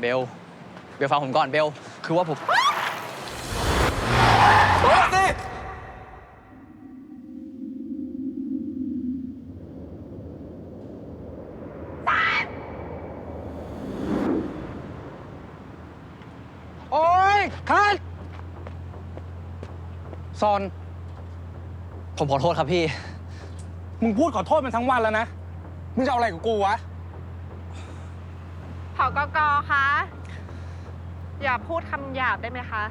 เบล เบลฟังผมก่อนเบล คือว่าผมโอ๊ยคันซอน ผมขอโทษครับพี่ มึงพูดขอโทษมันทั้งวันแล้วนะ มึงจะเอาอะไรกับกูวะผอ กกคะอย่าพูดคำหยาบได้ไหมคะ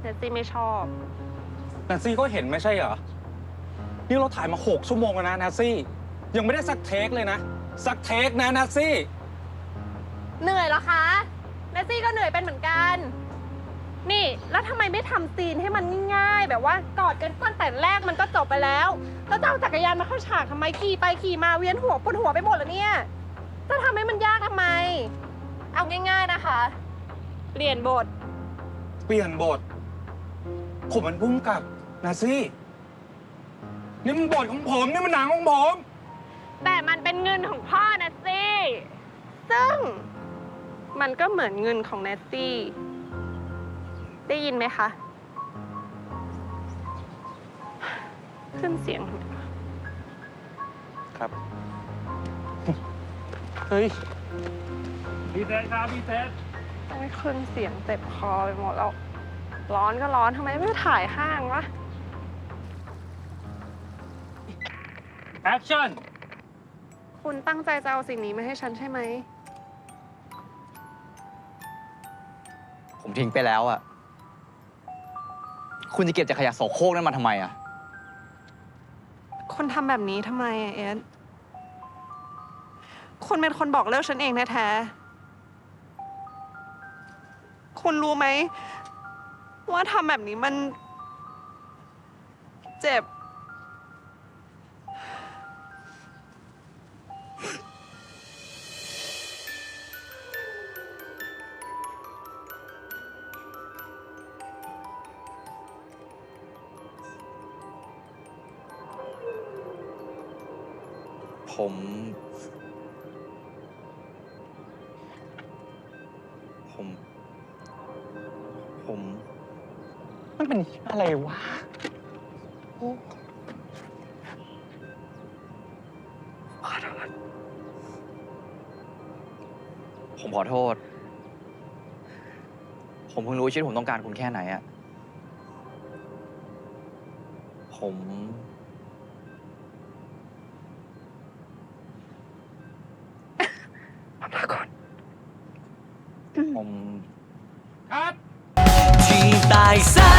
เนสซี่ไม่ชอบ แนนซี่ก็เห็นไม่ใช่เหรอ นี่เราถ่ายมาหกชั่วโมงแล้วนะแนนซี่ ยังไม่ได้สักเทคเลยนะ สักเทคนะแนนซี่ เหนื่อยเหรอคะเนสซี่ก็เหนื่อยเป็นเหมือนกัน นี่แล้วทำไมไม่ทำซีนให้มันง่ายๆ แบบว่ากอดกันตั้งแต่แรกมันก็จบไปแล้ว แล้วจะเอาจักรยานมาเข้าฉากทำไมขี่ไปขี่มาเวียนหัวปวดหัวไปหมดแล้วเนี่ย จะทำให้มันยากทำไมเอา ง่าย ๆนะคะ เปลี่ยนบท เปลี่ยนบท ผมมันพุ่งกับนาซี่นี่มันบทของผมนี่มันหนังของผม แต่มันเป็นเงินของพ่อนะสิซึ่ง มันก็เหมือนเงินของเนสซี่ ได้ยินไหมคะ ขึ้นเสียง ครับ เฮ้ย พี่เซนครับพี่เซนไม่ขึ้นเสียงเจ็บคอไปหมดแล้ว ร้อนก็ร้อนทำไมไม่ถ่ายห้างวะ แอคชั่น คุณตั้งใจจะเอาสิ่งนี้มาให้ฉันใช่ไหม ผมทิ้งไปแล้วอะคุณจะเก็บจากขยะโสโครกนั้นมาทำไมอะคุณทำแบบนี้ทำไมอะเอสคุณเป็นคนบอกเลิกฉันเองแท้ๆ คุณรู้ไหม ว่าทำแบบนี้มัน เจ็บ ผม ผม ผม มันเป็นอะไรวะผมขอโทษ ผมเพิ่งรู้ชีวิตผมต้องการคุณแค่ไหนอะผม ผมครับที่ใต้แสงตะวันวันในโคร